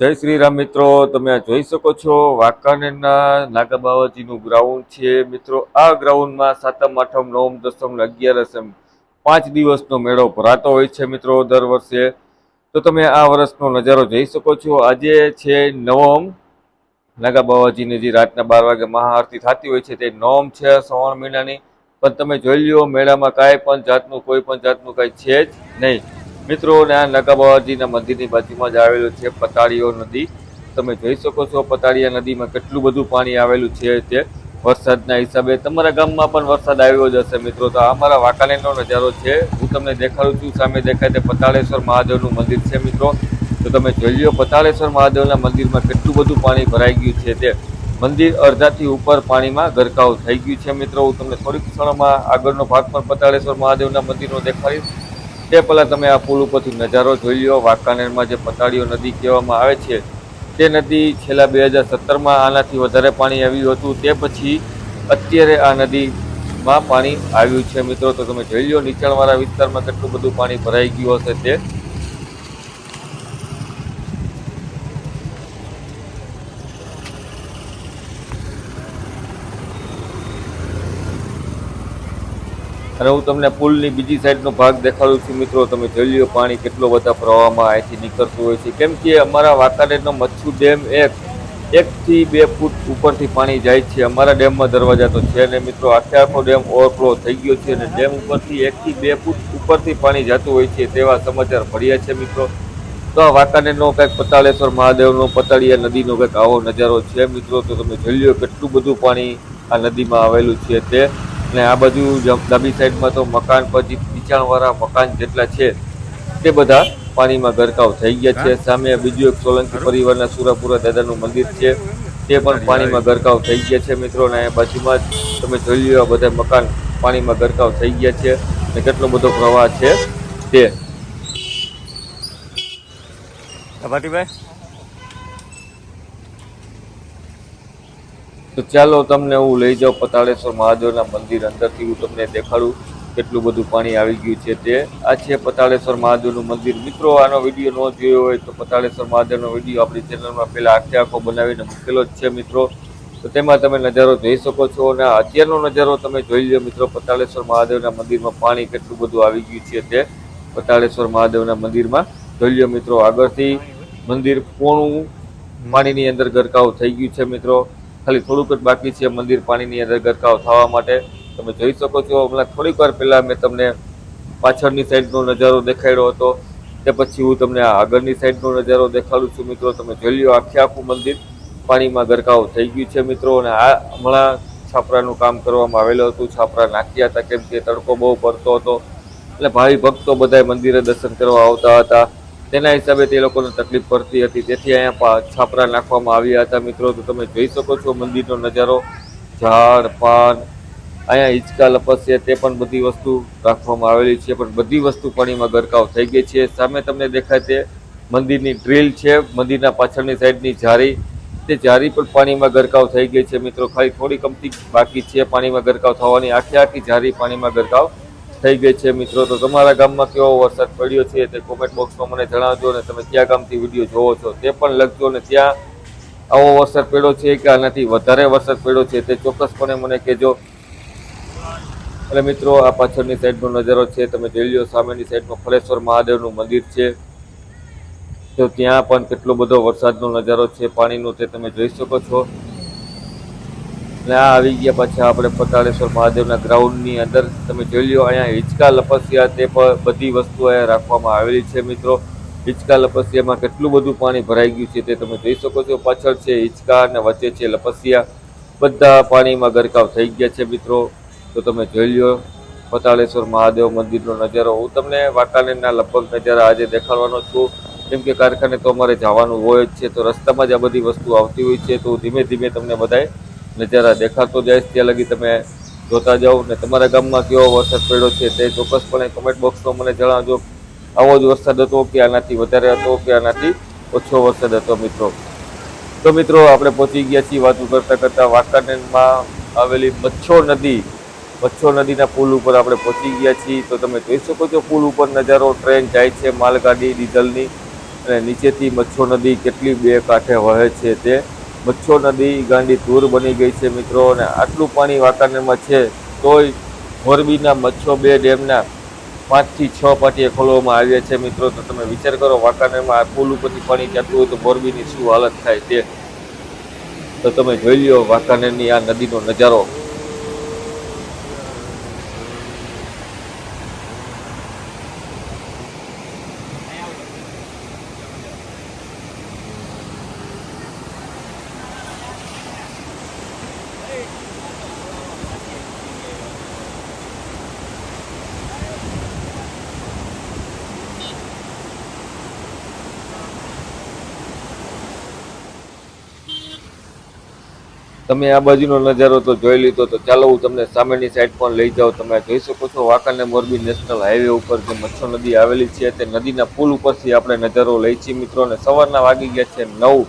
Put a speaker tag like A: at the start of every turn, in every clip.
A: જય શ્રી રામ મિત્રો, તમે આ જોઈ શકો છો, વાંકાનેરના નાગાબાવાજીનું ગ્રાઉન્ડ છે. મિત્રો, આ ગ્રાઉન્ડમાં સાતમ, આઠમ, નવમ, દસમ અગિયારસ એમ પાંચ દિવસનો મેળો ભરાતો હોય છે મિત્રો દર વર્ષે. તો તમે આ વર્ષનો નજારો જોઈ શકો છો. આજે છે નવમ. નાગાબાવાજીની જે રાતના બાર વાગે મહાઆરતી થતી હોય છે તે નવમ છે શ્રવણ મહિનાની. પણ તમે જોઈ લ્યો, મેળામાં કાંઈ પણ જાતનું, કોઈ પણ જાતનું કાંઈ છે જ નહીં. મિત્રો આ નગાબાવાજીના મંદિરની બાજુમાં જ આવેલું છે પતાળીઓ નદી. તમે જોઈ શકો છો પતાળિયા નદીમાં કેટલું બધું પાણી આવેલું છે તે વરસાદના હિસાબે. તમારા ગામમાં પણ વરસાદ આવ્યો જ હશે મિત્રો. તો આ અમારા વાંકાનેરનો નજારો છે. હું તમને દેખાડું છું, સામે દેખાય તે પતાળેશ્વર મહાદેવનું મંદિર છે મિત્રો. તો તમે જોઈ લો પતાળેશ્વર મહાદેવના મંદિરમાં કેટલું બધું પાણી ભરાઈ ગયું છે તે. મંદિર અડધાથી ઉપર પાણીમાં ગરકાવ થઈ ગયું છે મિત્રો. હું તમને થોડીક ક્ષણમાં આગળનો ભાગ પણ પતાળેશ્વર મહાદેવના મંદિરનો દેખાડીશ. તે પહેલાં તમે આ પુલ ઉપરથી નજારો જોઈ લ્યો. વાંકાનેરમાં જે પતાળીઓ નદી કહેવામાં આવે છે, તે નદી છેલ્લા બે હજાર સત્તરમાં આનાથી વધારે પાણી આવ્યું હતું. તે પછી અત્યારે આ નદીમાં પાણી આવ્યું છે. મિત્રો, તો તમે જોઈ લો નીચાણવાળા વિસ્તારમાં કેટલું બધું પાણી ભરાઈ ગયું હશે તે. અને હું તમને પુલની બીજી સાઈડનો ભાગ દેખાડું છું મિત્રો. તમે જોઈ લ્યો પાણી કેટલો બધા પ્રવાહમાં અહીંથી નીકળતું હોય છે. કેમ કે અમારા વાંકાનેરનો મચ્છુ ડેમ એક, એકથી બે ફૂટ ઉપરથી પાણી જાય છે. અમારા ડેમમાં દરવાજા તો છે ને મિત્રો. આખે આખો ડેમ ઓવરફ્લો થઈ ગયો છે અને ડેમ ઉપરથી એકથી બે ફૂટ ઉપરથી પાણી જતું હોય છે તેવા સમાચાર મળ્યા છે મિત્રો. તો આ વાંકાનેરનો કંઈક પતાળેશ્વર મહાદેવનો પતાળિયા નદીનો કંઈક આવો નજારો છે મિત્રો. તો તમે જોઈ લો કેટલું બધું પાણી આ નદીમાં આવેલું છે તે. અને આ બાજુ ડાબી સાઈડમાં તો મકાન પછી નીચાણવાળા મકાન જેટલા છે તે બધા પાણીમાં ગરકાવ થઈ ગયા છે. સામે બીજું એક સોલંકી પરિવારના સુરાપુરા દાદાનું મંદિર છે. તે પણ પાણીમાં ગરકાવ થઈ ગયા છે મિત્રો અને બાજુમાં જ તમે જોઈ લ્યો બધા મકાન પાણીમાં ગરકાવ થઈ ગયા છે અને કેટલો બધો પ્રવાહ છે તે. ભાટીભાઈ તો ચાલો તમને હું લઈ જાઉં પતાળેશ્વર મહાદેવના મંદિર અંદરથી. હું તમને દેખાડું કેટલું બધું પાણી આવી ગયું છે તે. આ છે પતાળેશ્વર મહાદેવનું મંદિર. મિત્રો, આનો વીડિયો ન જોયો હોય તો પતાળેશ્વર મહાદેવનો વીડિયો આપણી ચેનલમાં પહેલાં આખે આખો બનાવીને મૂકેલો જ છે, મિત્રો. તો તેમાં તમે નજારો જોઈ શકો છો અને અત્યારનો નજારો તમે જોઈ લો, મિત્રો. પતાળેશ્વર મહાદેવના મંદિરમાં પાણી કેટલું બધું આવી ગયું છે તે પતાળેશ્વર મહાદેવના મંદિરમાં. જોઈ લો, મિત્રો, આગળથી મંદિર પોણું પાણીની અંદર ગરકાવ થઈ ગયું છે, મિત્રો. ખાલી થોડુંક જ બાકી છે મંદિર પાણીની અંદર ગરકાવ થવા માટે. તમે જોઈ શકો છો, હમણાં થોડીક વાર પહેલાં મેં તમને પાછળની સાઈડનો નજારો દેખાડ્યો હતો. તે પછી હું તમને આગળની સાઈડનો નજારો દેખાડું છું મિત્રો. તમે જોઈ લો આખે આખું મંદિર પાણીમાં ગરકાવ થઈ ગયું છે મિત્રો. અને આ હમણાં છાપરાનું કામ કરવામાં આવેલું હતું. છાપરા નાખ્યા હતા કેમ કે તડકો બહુ પડતો હતો. એટલે ભાવિ ભક્તો બધાય મંદિરે દર્શન કરવા આવતા હતા. તેના હિસાબે તે લોકોને તકલીફ પડતી હતી. તેથી અહીંયા છાપરા નાખવામાં આવ્યા હતા. મિત્રો, તો તમે જોઈ શકો છો મંદિરનો નજારો. ઝાડ, પાન, અહીંયા હિંચકા લપસ્ય, તે પણ બધી વસ્તુ રાખવામાં આવેલી છે. પણ બધી વસ્તુ પાણીમાં ગરકાવ થઈ ગઈ છે. સામે તમને દેખાય તે મંદિરની ડ્રીલ છે. મંદિરના પાછળની સાઈડની જારી તે જારી પણ પાણીમાં ગરકાવ થઈ ગઈ છે. મિત્રો, ખાલી થોડી કમતી બાકી છે પાણીમાં ગરકાવ થવાની. આખી આખી જારી પાણીમાં ગરકાવ થઈ ગઈ છે મિત્રો. તો તમારા ગામમાં કેવો વરસાદ પડ્યો છે તે કોમેન્ટ બોક્સમાં મને જણાવજો અને તમે ક્યાં ગામથી વીડિયો જોવો છો તે પણ લખજો અને ત્યાં આવો વરસાદ પડ્યો છે કે આનાથી વધારે વરસાદ પડ્યો છે તે ચોક્કસપણે મને કહેજો. અને મિત્રો, આ પાછળની સાઈડનો નજારો છે. તમે જોઈ સામેની સાઈડમાં ફળેશ્વર મહાદેવનું મંદિર છે. તો ત્યાં પણ કેટલો બધો વરસાદનો નજારો છે. પાણીનો તે તમે જોઈ શકો છો. અને આ આવી ગયા પાછા આપણે પતાળેશ્વર મહાદેવના ગ્રાઉન્ડની અંદર. તમે જોઈ લો અહીંયા હિંચકા લપસ્યા તે પણ બધી વસ્તુ અહીંયા રાખવામાં આવેલી છે મિત્રો. હિંચકા લપસ્યામાં કેટલું બધું પાણી ભરાઈ ગયું છે તે તમે જોઈ શકો છો. પાછળ છે હિંચકા અને વચ્ચે છે લપસ્યા. બધા પાણીમાં ગરકાવ થઈ ગયા છે મિત્રો. તો તમે જોઈ લ્યો પતાળેશ્વર મહાદેવ મંદિરનો નજારો. હું તમને વાતાવરણના લગભગ નજારા આજે દેખાડવાનો છું. કેમ કે કારખાને તો અમારે જવાનું હોય જ છે, તો રસ્તામાં જ આ બધી વસ્તુ આવતી હોય છે. તો ધીમે ધીમે તમને બધાય નજારા દેખાતો જાય ત્યાં લગી તમે જોતા જાઓ ને તમારા ગામમાં કેવો વરસાદ પડ્યો છે તે ચોક્કસપણે કમેન્ટ બોક્સમાં મને જણાવજો. આવો જ વરસાદ હતો કે આનાથી વધારે હતો કે આનાથી ઓછો વરસાદ હતો મિત્રો. તો મિત્રો, આપણે પહોંચી ગયા છીએ વાતો કરતાં કરતાં વાંકાનેરમાં આવેલી મચ્છો નદી. મચ્છો નદીના પુલ ઉપર આપણે પહોંચી ગયા છીએ. તો તમે જોઈ શકો છો પુલ ઉપર નજારો, ટ્રેન જાય છે, માલગાડી, ડીઝલની. અને નીચેથી મચ્છો નદી કેટલી બે કાંઠે વહે છે તે. મચ્છો નદી ગાંડી તૂર બની ગઈ છે મિત્રો અને આટલું પાણી વાતાવરણમાં છે, તોય મોરબીના મચ્છો બે ડેમના પાંચથી છ પાટીએ ખોલવામાં આવ્યા છે મિત્રો. તો તમે વિચાર કરો વાતાવરણમાં આ પુલ ઉપરથી પાણી જતું હોય તો મોરબીની શું હાલત થાય તે? તો તમે જોઈ લ્યો વાતાવરણની આ નદીનો નજારો. તમે આ બાજુનો નજારો તો જોઈ લીધો તો ચાલો હું તમને સામેની સાઈડ પણ લઈ જાઉં. તમે જોઈ શકો છો વાંકાને મોરબી નેશનલ હાઈવે ઉપર જે મચ્છો નદી આવેલી છે તે નદીના પુલ ઉપરથી આપણે નજારો લઈ છીએ મિત્રો અને સવારના વાગી ગયા છે નવ.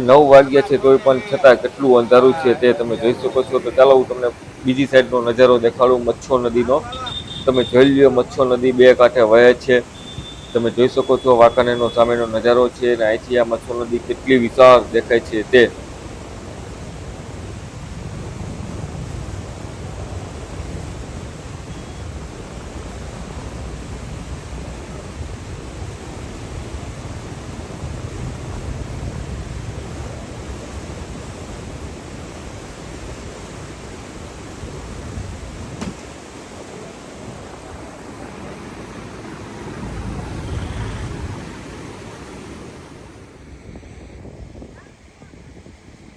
A: નવ વાગ્યા છે તોય પણ છતાં કેટલું અંધારું છે તે તમે જોઈ શકો છો. તો ચાલો હું તમને બીજી સાઈડનો નજારો દેખાડું મચ્છો નદીનો. તમે જોઈ લ્યો મચ્છો નદી બે કાંઠે વહે છે. તમે જોઈ શકો છો વાંકાનેરનો સામેનો નજારો છે અને અહીંથી આ મચ્છો નદી કેટલી વિશાળ દેખાય છે તે.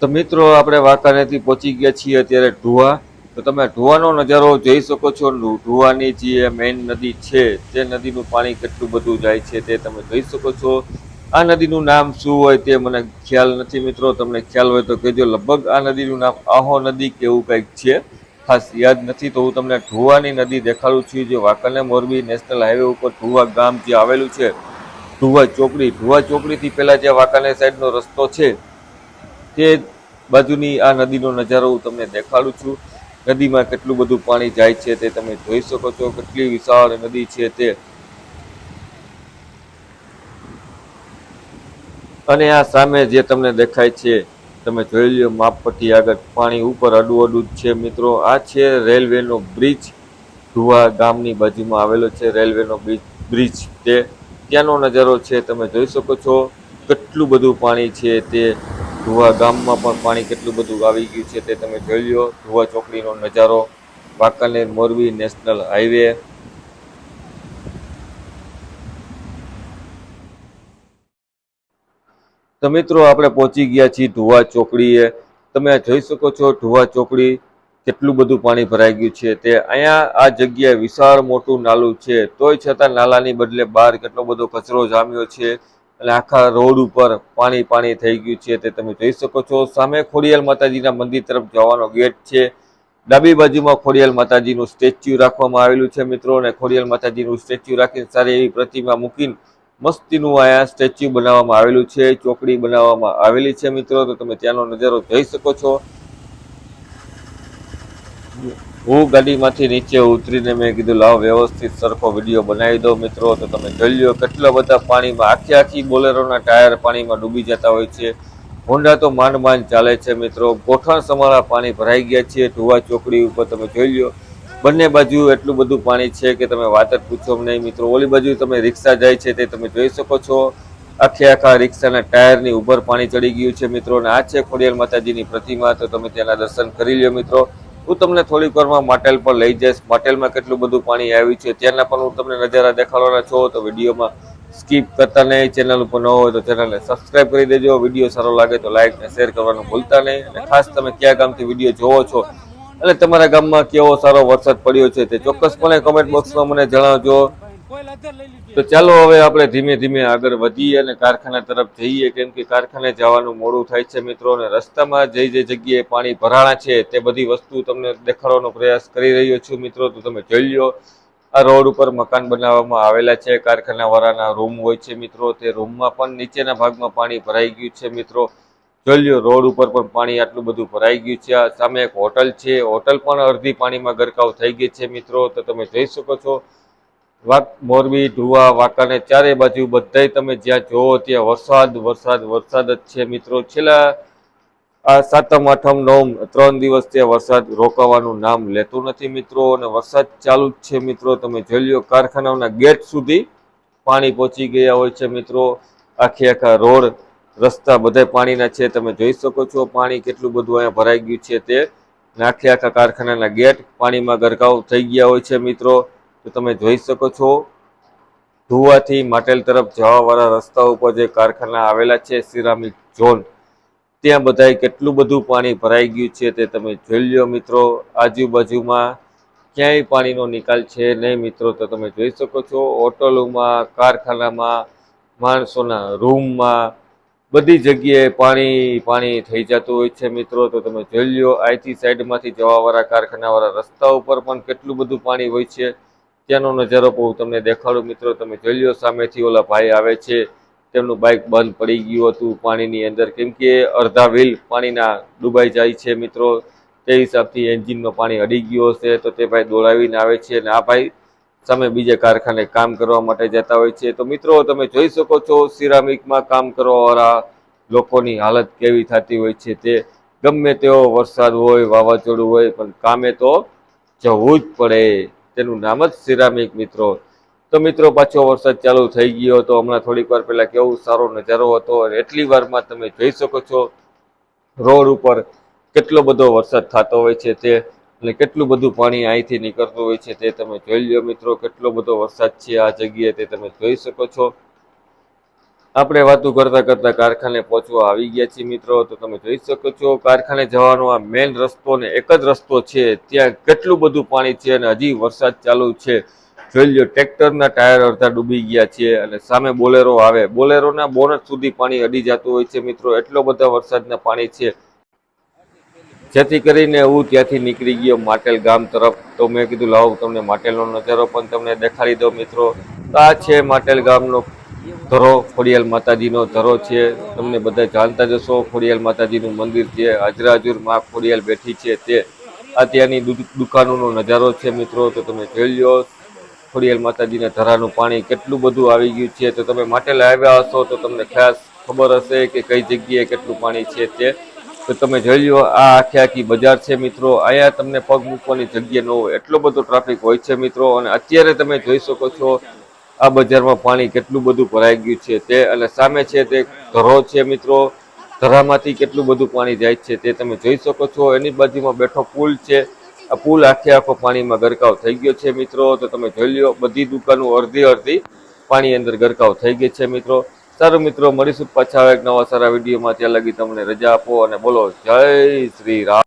A: તો મિત્રો, આપણે વાંકાનેરથી પહોંચી ગયા છીએ અત્યારે ઢુવા તો તમે ઢુવાનો નજારો જોઈ શકો છો. ઢુવાની જે મેઇન નદી છે, તે નદીનું પાણી કેટલું બધું જાય છે તે તમે જોઈ શકો છો. આ નદીનું નામ શું હોય તે મને ખ્યાલ નથી મિત્રો. તમને ખ્યાલ હોય તો કહેજો. લગભગ આ નદીનું નામ આહો નદી કે એવું કંઈક છે, ખાસ યાદ નથી. તો હું તમને ઢુવાની નદી દેખાડું છું. જે વાંકાને મોરબી નેશનલ હાઈવે ઉપર ઢુવા ગામ જે આવેલું છે ઢુવા ચોકડી. ઢુવા ચોકડીથી પહેલાં જે વાંકાનેર સાઈડનો રસ્તો છે, તે બાજુની આ નદીનો નજારો હું તમને દેખાડું છું. નદીમાં કેટલું બધું પાણી જાય છે તે તમે જોઈ શકો છો. કેટલી વિશાળ નદી છે તે. અને આ સામે જે તમને દેખાય છે, તમે જોઈ લો માપપટ્ટી આગળ પાણી ઉપર અડું અડું છે. મિત્રો, આ છે રેલવેનો બ્રિજ. ધુવા ગામની બાજુમાં આવેલો છે રેલવેનો બ્રિજ તે. ત્યાંનો નજારો છે, તમે જોઈ શકો છો. કેટલું બધું પાણી છે તે. ધુવા ગામમાં પણ પાણી કેટલું બધું આવી ગયું છે તે તમે જોઈ લો. ધુવા ચોકડીનો નજારો, વાંકાનેર મોરબી નેશનલ હાઈવે. તો મિત્રો, આપણે પહોંચી ગયા છીએ ધુવા ચોકડીએ. તમે જોઈ શકો છો ધુવા ચોકડી કેટલું બધું પાણી ભરાઈ ગયું છે તે. અહીંયા આ જગ્યાએ વિશાળ મોટું નાલું છે. તોય છતાં નાલાની બદલે બહાર કેટલો બધો કચરો જામ્યો છે. અને આખા રોડ ઉપર પાણી પાણી થઈ ગયું છે તે તમે જોઈ શકો છો. સામે ખોડિયાલ માતાજીના મંદિર તરફ જવાનો ગેટ છે. ડાબી બાજુમાં ખોડિયાલ માતાજીનું સ્ટેચ્યુ રાખવામાં આવેલું છે મિત્રો અને ખોડિયાલ માતાજીનું સ્ટેચ્યુ રાખીને સારી એવી પ્રતિમા મૂકીને મસ્તીનું અહીંયા સ્ટેચ્યુ બનાવવામાં આવેલું છે. ચોકડી બનાવવામાં આવેલી છે મિત્રો, તો તમે ત્યાંનો નજારો જોઈ શકો છો. હું ગાડીમાંથી નીચે ઉતરીને મેં કીધું, લાવ વ્યવસ્થિત સરખો વીડિયો બનાવી દો મિત્રો. તો તમે જોઈ લ્યો, કેટલા બધા પાણીમાં, આખી આખી બોલેરોના ટાયર પાણીમાં ડૂબી જતા હોય છે. હોન્ડા તો માંડ માંડ ચાલે છે મિત્રો. ગોઠણ સમારા પાણી ભરાઈ ગયા છે. ધુવા ચોકડી ઉપર તમે જોઈ લ્યો. બંને બાજુ એટલું બધું પાણી છે કે તમે વાત જ પૂછો નહીં મિત્રો. ઓલી બાજુ તમે રિક્ષા જાય છે તે તમે જોઈ શકો છો. આખે આખા રિક્ષાના ટાયરની ઉપર પાણી ચડી ગયું છે મિત્રો. અને આ છે ખોડિયાલ માતાજીની પ્રતિમા. તો તમે ત્યાંના દર્શન કરી લ્યો મિત્રો. હું તમને થોડીક વારમાં માટેલ પર લઈ જઈશ. માટેલમાં કેટલું બધું પાણી આવ્યું છે ત્યાંના પણ હું તમને નજારા દેખાડવાના છો. તો વિડીયોમાં સ્કીપ કરતા નહીં. ચેનલ ઉપર ન હોય તો ચેનલને સબસ્ક્રાઇબ કરી દેજો. વીડિયો સારો લાગે તો લાઇક ને શેર કરવાનું ભૂલતા નહીં. અને ખાસ તમે કયા ગામથી વીડિયો જોવો છો અને તમારા ગામમાં કેવો સારો વરસાદ પડ્યો છે તે ચોક્કસપણે કમેન્ટ બોક્સમાં મને જણાવજો. તો ચાલો હવે આપણે ધીમે ધીમે આગળ વધીએ અને કારખાના તરફ જઈએ. કેમ કે કારખાને જવાનું મોડું થાય છે મિત્રો અને રસ્તામાં જે જે જગ્યાએ પાણી ભરાણા છે તે બધી વસ્તુ તમને દેખાડવાનો પ્રયાસ કરી રહ્યો છું મિત્રો. તો તમે જોઈ લ્યો, આ રોડ ઉપર મકાન બનાવવામાં આવેલા છે. કારખાનાવાળાના રૂમ હોય છે મિત્રો. તે રૂમમાં પણ નીચેના ભાગમાં પાણી ભરાઈ ગયું છે મિત્રો. જોઈ લ્યો, રોડ ઉપર પણ પાણી આટલું બધું ભરાઈ ગયું છે. સામે એક હોટલ છે. હોટલ પણ અડધી પાણીમાં ગરકાવ થઈ ગઈ છે મિત્રો. તો તમે જોઈ શકો છો વાક મોરબી, ધુવા વાંકાને ચારે બાજુ બધાય તમે જ્યાં જોવો ત્યાં વરસાદ વરસાદ વરસાદ જ છે મિત્રો. છેલ્લા, આ સાતમ, આઠમ, નવમ ત્રણ દિવસ ત્યાં વરસાદ રોકાવાનું નામ લેતું નથી મિત્રો અને વરસાદ ચાલુ જ છે મિત્રો. તમે જોઈ લ્યો કારખાનાઓના ગેટ સુધી પાણી પહોંચી ગયા હોય છે મિત્રો. આખે આખા રોડ, રસ્તા બધા પાણીના છે. તમે જોઈ શકો છો પાણી કેટલું બધું અહીંયા ભરાઈ ગયું છે તે. આખે આખા કારખાનાના ગેટ પાણીમાં ગરકાવ થઈ ગયા હોય છે મિત્રો. તો તમે જોઈ શકો છો, ધુવાથી માટેલ તરફ જવાવાળા રસ્તા ઉપર જે કારખાના આવેલા છે, સિરામિક ઝોન, ત્યાં બધાય કેટલું બધું પાણી ભરાઈ ગયું છે તે તમે જોઈ લ્યો મિત્રો. આજુબાજુમાં ક્યાંય પાણીનો નિકાલ છે નહીં મિત્રો, તો તમે જોઈ શકો છો હોટલોમાં, કારખાનામાં, માણસોના રૂમમાં બધી જગ્યાએ પાણી પાણી થઈ જતું હોય છે મિત્રો. તો તમે જોઈ લ્યો, આઈથી સાઈડમાંથી જવાવાળા કારખાનાવાળા રસ્તા ઉપર પણ કેટલું બધું પાણી હોય છે. ત્યાંનો નજારો બહુ તમને દેખાડું મિત્રો. તમે જોઈ લો સામેથી ઓલા ભાઈ આવે છે. તેમનું બાઇક બંધ પડી ગયું હતું પાણીની અંદર. કેમ કે અડધા વ્હીલ પાણીના ડૂબાઈ જાય છે મિત્રો. તે હિસાબથી એન્જિનમાં પાણી અડી ગયું હશે તો તે ભાઈ દોડાવીને આવે છે અને આ ભાઈ સામે બીજે કારખાને કામ કરવા માટે જતા હોય છે. તો મિત્રો, તમે જોઈ શકો છો સિરામિકમાં કામ કરવાવાળા લોકોની હાલત કેવી થતી હોય છે તે. ગમે તેવો વરસાદ હોય, વાવાઝોડું હોય, પણ કામે તો જવું જ પડે. તેનું નામ જ સિરામિક મિત્રો. તો મિત્રો, પાછો વરસાદ ચાલુ થઈ ગયો હતો હમણાં થોડીક વાર પહેલાં કેવો સારો નજારો હતો અને એટલી વારમાં તમે જોઈ શકો છો, રોડ ઉપર કેટલો બધો વરસાદ થતો હોય છે તે અને કેટલું બધું પાણી અહીંથી નીકળતું હોય છે તે તમે જોઈ લ્યો મિત્રો, કેટલો બધો વરસાદ છે આ જગ્યાએ તે તમે જોઈ શકો છો. આપણે વાતો કરતા કરતા કારખાને પહોંચવા આવી ગયા છીએ મિત્રો. તો તમે જોઈ શકો છો, કારખાને જવાનો આ મેઇન રસ્તો ને એક જ રસ્તો છે. ત્યાં કેટલું બધું પાણી છે અને હજી વરસાદ ચાલુ છે. જોઈ લો ટ્રેક્ટરના ટાયર અડધા ડૂબી ગયા છે અને સામે બોલેરો આવે. બોલેરોના બોનટ સુધી પાણી અડી જતું હોય છે મિત્રો. એટલો બધા વરસાદના પાણી છે. જેથી કરીને હું ત્યાંથી નીકળી ગયો માટેલ ગામ તરફ. તો મેં કીધું, લાવો તમને માટેલનો નજારો પણ તમને દેખાડી દો મિત્રો. આ છે માટેલ ગામનો ધરો, ખોડિયાલ માતાજીનો ધરો છે. તમને બધા જાણતા જશો ખોડિયાલ માતાજીનું મંદિર છે. હજરાજુરમાં ખોડિયાલ બેઠી છે તે. આ ત્યાંની દુકાનોનો નજારો છે મિત્રો, તો તમે જોઈ લ્યો. ખોડિયાલ માતાજીના ધરાનું પાણી કેટલું બધું આવી ગયું છે. તો તમે માટે આવ્યા હશો, તો તમને ખાસ ખબર હશે કે કઈ જગ્યાએ કેટલું પાણી છે તે. તો તમે જોઈ લ્યો, આ આખી આખી બજાર છે મિત્રો. અહીંયા તમને પગ મૂકવાની જગ્યા ન હોય. એટલો બધો ટ્રાફિક હોય છે મિત્રો. અને અત્યારે તમે જોઈ શકો છો આ બજારમાં પાણી કેટલું બધું ભરાઈ ગયું છે તે અને સામે છે તે ધરો છે મિત્રો. ધરામાંથી કેટલું બધું પાણી જાય છે તે તમે જોઈ શકો છો. એની બાજુમાં બેઠો પુલ છે. આ પુલ આખે આખો પાણીમાં ગરકાવ થઈ ગયો છે મિત્રો. તો તમે જોઈ લ્યો, બધી દુકાનો અડધી અડધી પાણી અંદર ગરકાવ થઈ ગઈ છે મિત્રો. સારું મિત્રો, મળીશું પાછા એક નવા સારા વિડીયોમાં. ત્યાં લગી તમને રજા આપો અને બોલો, જય શ્રી રામ.